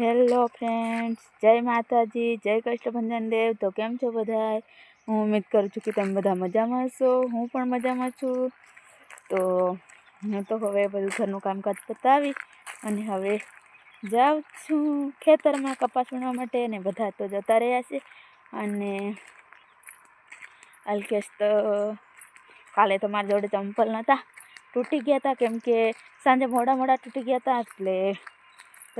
Hello friends, જય માતાજી, જય કૃષ્ણભંજન દેવ. તો કેમ છો બધા હું ઉમ્મીદ કરું છું કે તમે બધા મજામાં હશો. હું પણ મજામાં છું. તો હું તો હવે બધું ઘરનું કામકાજ પતાવી અને હવે જાઉં છું ખેતરમાં કપાસ વીણવા માટે અને બધા તો જતા રહ્યા છે. અને અલ્કેશ તો કાલે તો મારી જોડે ચંપલ નહોતા તૂટી ગયા હતા. કેમ કે સાંજે મોડા મોડા તૂટી ગયા હતા એટલે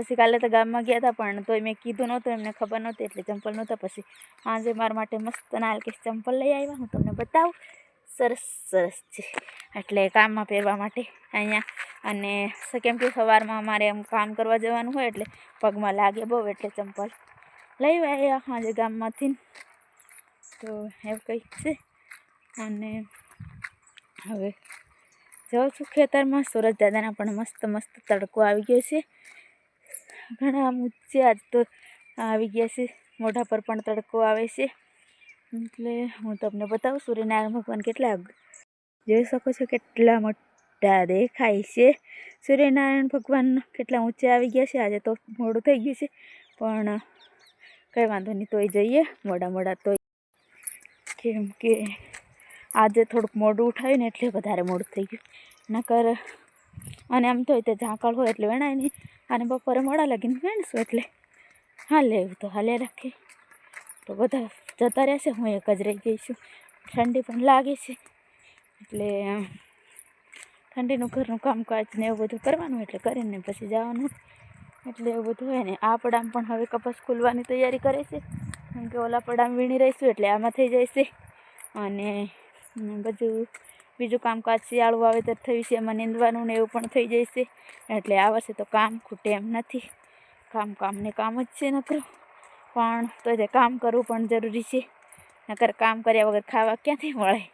પછી કાલે તો ગામમાં ગયા હતા પણ તોય મેં કીધું નહોતું, એમને ખબર નહોતી એટલે ચંપલ નહોતા. પછી આજે મારા માટે મસ્ત નાલકેશ ચંપલ લઈ આવ્યા, હું તમને બતાવું. સરસ સરસ છે. એટલે કામમાં પહેરવા માટે અહીંયા. અને કેમ કે સવારમાં અમારે એમ કામ કરવા જવાનું હોય એટલે પગમાં લાગે બહુ, એટલે ચંપલ લઈ આવ્યા આજે ગામમાંથી. તો એવું કંઈક છે. અને હવે જાઉં છું ખેતરમાં. સુરજ દાદાના પણ મસ્ત મસ્ત તડકો આવી ગયો છે. ઘણા ઊંચે આજ તો આવી ગયા છે. મોઢા પર પણ તડકો આવે છે. એટલે હું તમને બતાવું, સૂર્યનારાયણ ભગવાન કેટલા જોઈ શકો છો કેટલા મોટા દેખાય છે. સૂર્યનારાયણ ભગવાન કેટલા ઊંચે આવી ગયા છે. આજે તો મોડું થઈ ગયું છે. પણ કંઈ વાંધો નહીં, તોય જઈએ. મોડા મોડા તોય. કેમ કે આજે થોડુંક મોડું ઉઠાવ્યું ને એટલે વધારે મોડું થઈ ગયું. નકર અને આમ તો તે ઝાંકળ હોય એટલે વેણાય નહીં. અને બપોરે મોડા લાગીને વેણશું એટલે. હાલે એવું તો હાલે રાખે. તો બધા જતા રહેશે, હું એક જ રહી ગઈ છું. ઠંડી પણ લાગે છે. એટલે ઠંડીનું ઘરનું કામકાજ ને એવું બધું કરવાનું એટલે કરીને પછી જવાનું. એટલે એવું બધું હોય ને. આ પડામ પણ હવે કપાસ ખુલવાની તૈયારી કરે છે. કેમ કે ઓલા પડામ વીણી રહીશું એટલે આમાં થઈ જાય છે. અને બધું બીજું કામકાજ શિયાળું વાવેતર થયું છે, એમાં નીંદવાનું ને એવું પણ થઈ જશે એટલે આ વર્ષે તો કામ ખૂટે એમ નથી. કામ કામને કામ જ છે નકરું. પણ તો તે કામ કરવું પણ જરૂરી છે. નકર કામ કર્યા વગર ખાવા ક્યાંથી મળે?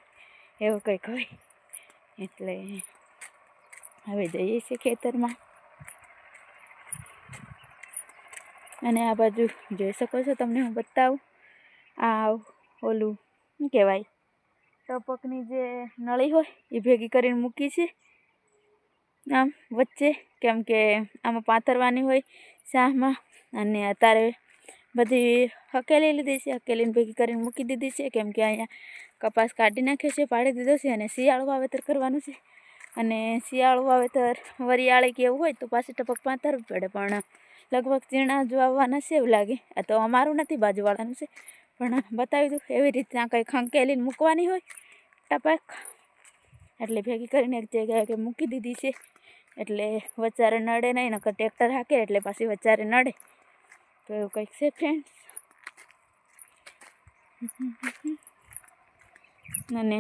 એવું કંઈક હોય. એટલે હવે જઈએ છીએ ખેતરમાં. અને આ બાજુ જોઈ શકો છો તમને હું બતાવું. આ ઓલું, શું કહેવાય? ટપકની જે નળી હોય એ ભેગી કરીને મૂકી છે. આમ વચ્ચે, કેમ કે આમાં પાથરવાની હોય શાહમાં અને અત્યારે બધી હકેલી લીધી છે, હકેલીને ભેગી કરીને મૂકી દીધી છે, કેમ કે અહીંયા કપાસ કાઢી નાખ્યો છે, પાડી દીધો છે, અને શિયાળું વાવેતર કરવાનું છે. અને શિયાળું વાવેતર વરિયાળી કે એવું હોય તો પાછી ટપક પાથરવી પડે, પણ લગભગ ચીણા જ વાવવાના છે એવું લાગે. આ તો અમારું નથી, બાજુવાળાનું છે. પણ બતાવી દઉં, એવી રીતના કંઈ ખંકેલીને મૂકવાની હોય, ટપક. એટલે ભેગી કરીને એક જગ્યાએ કે મૂકી દીધી છે. એટલે વચારે નડે નહીં, નકર ટ્રેક્ટર હાકે, એટલે પાછી વચારે નડે. તો એવું કંઈક છે ફ્રેન્ડ્સ અને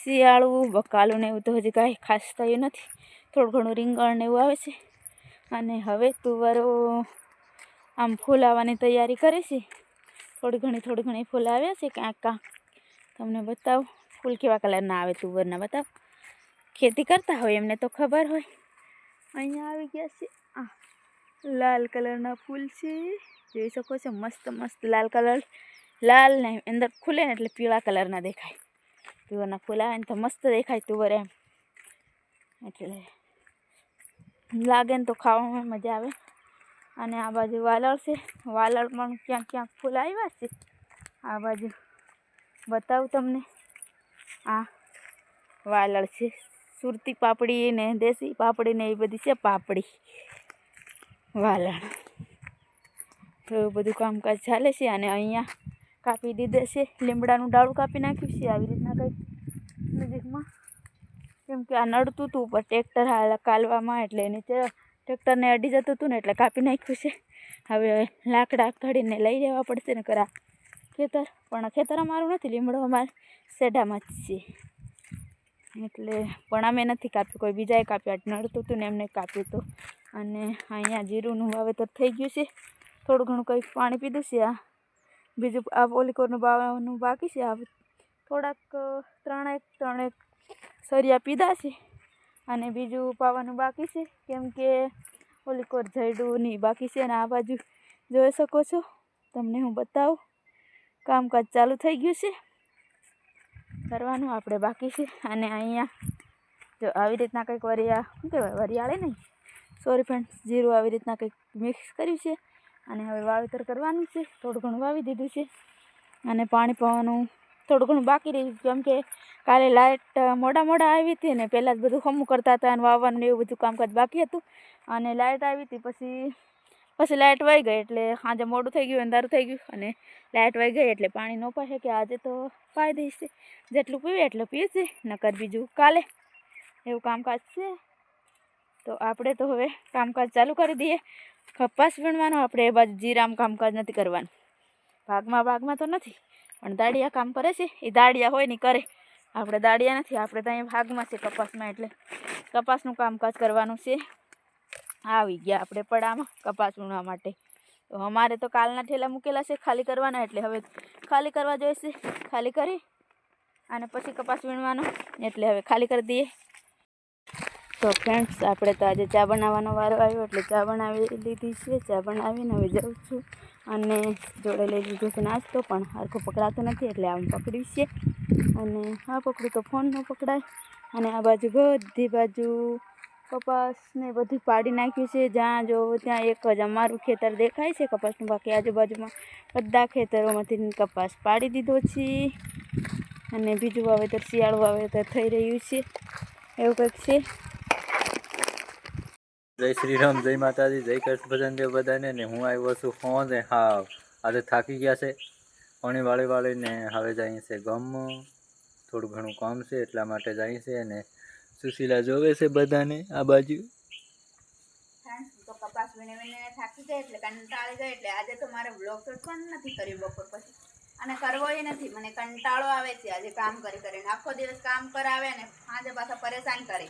શિયાળું, બકાલું ને એવું તો હજી કાંઈ ખાસ થયું નથી. થોડું ઘણું રીંગણ ને એવું આવે છે. અને હવે તુવરો આમ ફૂલાવાની તૈયારી કરે છે. થોડી ઘણી થોડી ઘણી ફૂલ આવ્યા છે ક્યાંક કાંક. તમને બતાવું, ફૂલ કેવા કલરના આવે તુવરના બતાવ. ખેતી કરતા હોય એમને તો ખબર હોય. અહીંયા આવી ગયા છે. આ લાલ કલરના ફૂલ છે. જોઈ શકો છો, મસ્ત મસ્ત લાલ કલર. લાલ ને અંદર ખુલે ને એટલે પીળા કલરના દેખાય. તુવરના ફૂલ આવે ને તો મસ્ત દેખાય તુવર એમ. એટલે લાગે ને તો ખાવામાં મજા આવે. અને આ બાજુ વાલળ છે. વાલળ પણ ક્યાંક ક્યાંક ફૂલ આવ્યા છે. આ બાજુ બતાવું તમને. આ વાલળ છે. સુરતી પાપડી ને દેશી પાપડી ને એ બધી છે પાપડી. વાલણ એવું બધું કામકાજ ચાલે છે અને અહીંયા કાપી દીધે છે. લીમડાનું ડાળું કાપી નાખ્યું છે. આવી રીતના કંઈક નજીકમાં. કેમ કે આ નડતું હતું ઉપર ટ્રેક્ટર હાલ કાલવામાં એટલે નીચે ટ્રેક્ટરને અડી જતું હતું ને એટલે કાપી નાખ્યું છે. હવે લાકડા કાઢીને લઈ જવા પડશે ને કરા ખેતર, પણ ખેતર અમારું નથી, લીમડો અમારે સેઢામાં જ છે. એટલે પણ અમે નથી કાપ્યું, કોઈ બીજાએ કાપ્યું. નડતું હતું ને એમને કાપ્યું હતું. અને અહીંયા જીરુંનું વાવેતર થઈ ગયું છે. થોડું ઘણું કંઈક પાણી પીધું છે. આ બીજું આ ઓલિકોરનું બાવાનું બાકી છે. આ થોડાક, ત્રણેક ત્રણેક સરિયા પીધા છે. અને બીજું પાવાનું બાકી છે. કેમ કે ઓલિકોર જયડુંની બાકી છે અને આ બાજુ જોઈ શકો છો. તમને હું બતાવું. કામકાજ ચાલુ થઈ ગયું છે. કરવાનું આપણે બાકી છે. અને અહીંયા જો આવી રીતના કંઈક વરિયા, શું કહેવાય, વરિયાળે નહીં. સોરી ફ્રેન્ડ્સ જીરું આવી રીતના કંઈક મિક્સ કર્યું છે. અને હવે વાવેતર કરવાનું છે. થોડું ઘણું વાવી દીધું છે. અને પાણી પાવાનું થોડું ઘણું બાકી રહ્યું. કેમ કે કાલે લાઇટ મોડા મોડા આવી હતી ને પહેલાં જ બધું ખમું કરતા હતા અને વાવવાનું એવું બધું કામકાજ બાકી હતું. અને લાઇટ આવી હતી પછી પછી લાઇટ વહી ગઈ એટલે સાંજે મોડું થઈ ગયું અંધારું થઈ ગયું અને લાઇટ વહી ગઈ એટલે પાણી ન પાશે કે આજે તો પાઈ દઈશ જેટલું પીવે એટલું પીશે નકર બીજું કાલે એવું કામકાજ છે. તો આપણે તો હવે કામકાજ ચાલુ કરી દઈએ. કપાસ વીણવાનું, આપણે એ બાજુ જીરામ કામકાજ નથી કરવાનું. ભાગમાં ભાગમાં તો નથી. પણ દાડિયા કામ કરે છે. એ દાડિયા હોય ને કરે. આપણે દાડિયા નથી, આપણે તો અહીંયા ભાગમાં છે કપાસમાં એટલે કપાસનું કામકાજ કરવાનું છે. આવી ગયા આપણે પડામાં કપાસ વીણવા માટે. તો અમારે તો કાલના ઠેલા મૂકેલા છે, ખાલી કરવાના એટલે હવે ખાલી કરવા જોઈશે. ખાલી કરી અને પછી કપાસ વીણવાનો એટલે હવે ખાલી કરી દઈએ. તો ફ્રેન્ડ્સ આપણે તો આજે ચા બનાવવાનો વારો આવ્યો એટલે ચા બનાવી લીધી છે. ચા બનાવીને હવે જાઉં છું. અને જોડે લઈ લીધું છે નાસ્તો, પણ હરખું પકડાતો નથી, એટલે આમ પકડ્યું છે. અને આ પકડું તો ફોન પકડાય. અને આ બાજુ બધી બાજુ કપાસ ને બધું પાડી નાખ્યું છે. જ્યાં જો ત્યાં એક જ અમારું ખેતર દેખાય છે, કપાસનું બાકી આજુબાજુમાં બધા ખેતરોમાંથી કપાસ પાડી દીધો છે. અને બીજું વાવેતર, શિયાળું વાવેતર થઈ રહ્યું છે. એવું કંઈક છે. જય શ્રી રામ, જય માતાજી, જય કૃષ્ણ ભજન બધાને ને હું આવ્યો છું ફોન ને હા આજે થાકી ગયા છે. પાણી વાળી વાળીને હવે જઈએ છે ગમ, થોડું ઘણું કામ છે એટલા માટે જઈએ છે અને સુશીલા જોવે છે બધાને આ બાજુ. કંટાળી જાય એટલે આજે તો મારે બ્લોગ તો નથી કર્યું બપોર પછી. અને કરવોય નથી, મને કંટાળો આવે છે આજે કામ કરી કરીને. આખો દિવસ કામ કરાવે ને આજે પાછા પરેશાન કરે.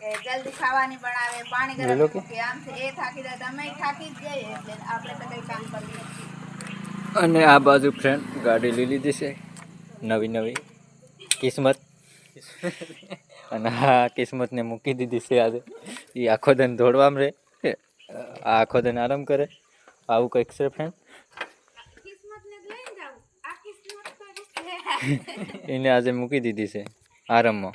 કે જલ્દી ખાવાની બનાવે પાણી ગરમ મૂકે આમ એ થાકી જાય તમે થાકી જ જઈએ એટલે આપણે તો કંઈ કામ કરવું અને આ બાજુ ફ્રેન્ડ ગાડી લઈ લીધી છે નવી નવી કિસ્મત. અને આ કિસ્મતને મૂકી દીધી છે આજે. એ આખો દિન દોડવામાં રહે આ આખો દિન આરામ કરે. આવું કંઈક છે ફ્રેન્ડ કિસ્મતને જ લઈને જાઉં. આ કિસ્મત તો એને આજે મૂકી દીધી છે આરામમાં.